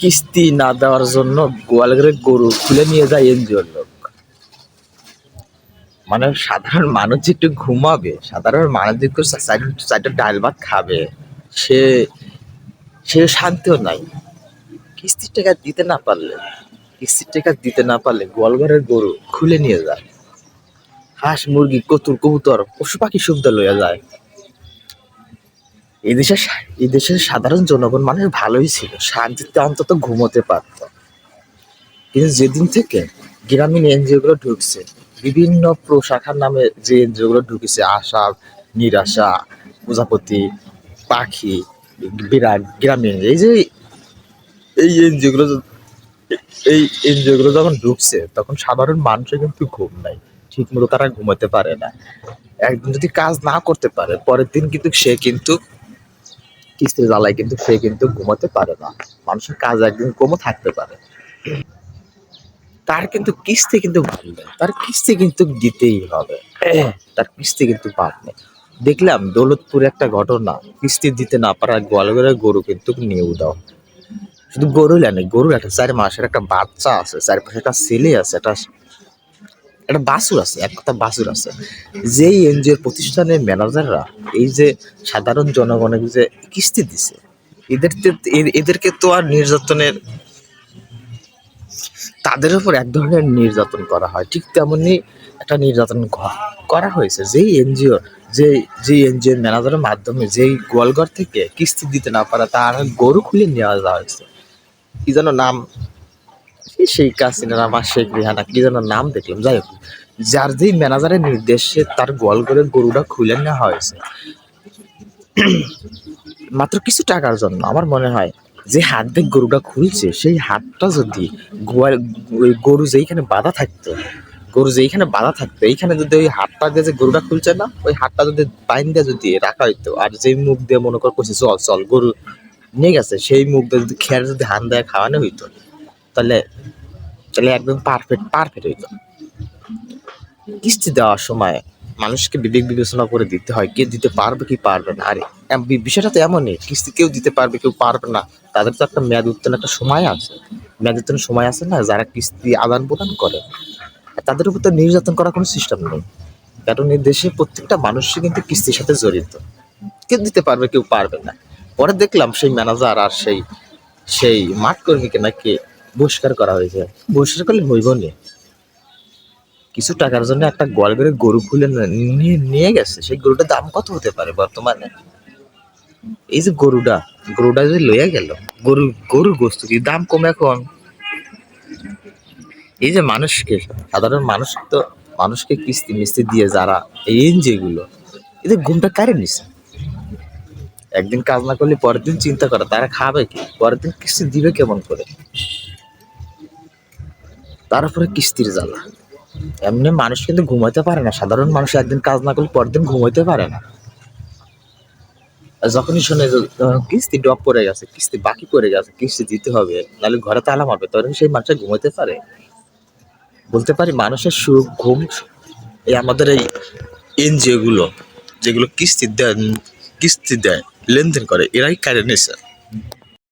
কিস্তি না দেওয়ার জন্য গোয়ালঘরের গরু খুলে নিয়ে যায় এনজিওর লোক। মানে সাধারণ মানুষ একটু ঘুমাবে, সাধারণ মানুষ একটু চারটা ডাল ভাত খাবে, সে সে শান্তিও নাই। কিস্তির টাকা দিতে না পারলে কিস্তির টাকা দিতে না পারলে গোয়ালঘরের গরু খুলে নিয়ে যায়। হাঁস, মুরগি কতুর কবুতর, পশু পাখি সুবিধা লইয়া যায়। এই দেশের সা- এই দেশের সাধারণ জনগণ মানুষ ভালোই ছিল। শান্তিতে অন্তত ঘুমোতে পারত। কিন্তু যেদিন থেকে গ্রামীণ এনজিও গুলো ঢুকছে, বিভিন্ন প্রশাখার নামে যে এনজিও গুলো ঢুকেছে আশা নিরাশা, প্রজাপতি, পাখি, বিরাট, গ্রামীণ এই যে এই এনজিও গুলো এই এনজিও গুলো যখন ঢুকছে, তখন সাধারণ মানুষের কিন্তু ঘুম নাই। ঠিক মতো তারা ঘুমাতে পারে না। একদিন যদি কাজ না করতে পারে, পরের দিন কিন্তু সে কিন্তু কিস্তির জ্বালায় কিন্তু সে কিন্তু ঘুমাতে পারে না। মানুষের কাজ একদিন কমও থাকতে পারে। তার কিন্তু কিস্তি কিন্তু বাড়বে তার কিস্তি কিন্তু দিতেই হবে। তার কিস্তি কিন্তু বাড়বে দেখলাম দৌলতপুরে একটা ঘটনা। কিস্তি দিতে না পারা গোয়ালঘরের গরু কিন্তু নিয়ে উদাও শুধু গরু নেই, গরুর একটা চার মাসের একটা বাচ্চা আছে চারপাশে একটা ছেলে আছে, একটা একটা বাসুর আছে, এক কথা বাসুর আছে। যেই এনজিওর প্রতিষ্ঠানের ম্যানেজাররা এই যে সাধারণ জনগণের যে কিস্তি দিছে, এদের এদেরকে তো আর নির্যাতনের, তাদের উপর এক ধরনের নির্যাতন করা হয়। ঠিক তেমনি একটা নির্যাতন করা হয়েছে। যেই এনজিও যে যে এনজিওর ম্যানেজারের মাধ্যমে যেই গোয়ালঘর থেকে কিস্তি দিতে না পারা তার গরু খুলে নেওয়া যাওয়া হয়েছে। কি যেন নাম শেখ হাসিনা নাম শেখ রেহানা, কি যেন নাম দেখলাম। যাই হোক, যার যেই ম্যানেজারের নির্দেশে তার গোয়ালঘরের গরুটা খুলে নেওয়া হয়েছে। মাত্র কিছু টাকার জন্য আমার মনে হয় যে হাত দিয়ে গরুটা খুলছে, সেই হাতটা যদি গোয়াল গরু যেইখানে বাধা থাকতো, গরু যেইখানে বাধা থাকতো, এইখানে যদি ওই হাতটা দিয়ে যে গরুটা খুলছে না, ওই হাতটা যদি বাইন দিয়ে যদি রাখা হইতো, আর যেই মুখ দিয়ে মনে কর করছে, চল চল, গরু নিয়ে গেছে, সেই মুখ দিয়ে যদি খেয়ার যদি হান দেয় খাওয়ানো হইতো তাহলে তাহলে একদম পারফেক্ট পারফেক্ট কিস্তি দেওয়ার সময় মানুষকে বিবেক বিবেচনা করে দিতে হয়, কে দিতে পারবে, কি পারবে না। আরে বিষয়টা তো এমনই, কিস্তি কেউ দিতে পারবে, কেউ পারবে না। তাদের তো একটা মেয়াদ উত্তোলন একটা সময় আছে। মেয়াদ উত্তোলন সময় আছে না, যারা কিস্তি আদান প্রদান করে। তাদের উপর তো নির্যাতন করার কোনো সিস্টেম নেই। কারণ এই দেশে প্রত্যেকটা মানুষই কিন্তু কিস্তির সাথে জড়িত। কেউ দিতে পারবে, কেউ পারবে না। পরে দেখলাম সেই ম্যানেজার আর সেই সেই মাঠ কর্মীকে নাকি বহিষ্কার করা হয়েছে। বহিষ্কার করলে হইব নি। কিছু টাকার জন্য একটা গোয়ালঘরের গরু খুলে নিয়ে গেছে। সেই গরুটার দাম কত হতে পারে বর্তমানে? এই যে গরুটা গরুটা যদি লইয়া গেল, গরু, গরুর গোস্ত কি? দাম কম এখন। এই যে মানুষকে, সাধারণ মানুষ তো, মানুষকে কিস্তি মিস্তি দিয়ে যারা, এই এনজিও গুলো এদের ঘুমটা কারে নিছে? একদিন কাজ না করলে পরের দিন চিন্তা করে, তারা খাবে কি? পরের দিন কিস্তি দিবে কেমন করে? তারপরে কিস্তির জ্বালা। এমনি মানুষ কিন্তু ঘুমাইতে পারে না। সাধারণ মানুষ একদিন কাজ না করলে পরের দিন ঘুমাইতে পারে না। যখনই শুনে কিস্তি ডপ পড়ে গেছে, কিস্তি বাকি পড়ে গেছে, কিস্তি দিতে হবে, নাহলে ঘরে তালা মারবে, তখন সেই মানুষটা ঘুমাইতে পারে। বলতে পারি মানুষের সুখ, ঘুম, এই আমাদের এই এনজিও গুলো, যেগুলো কিস্তি দেয় কিস্তি দেয়, লেনদেন করে, এরাই কারে নিছে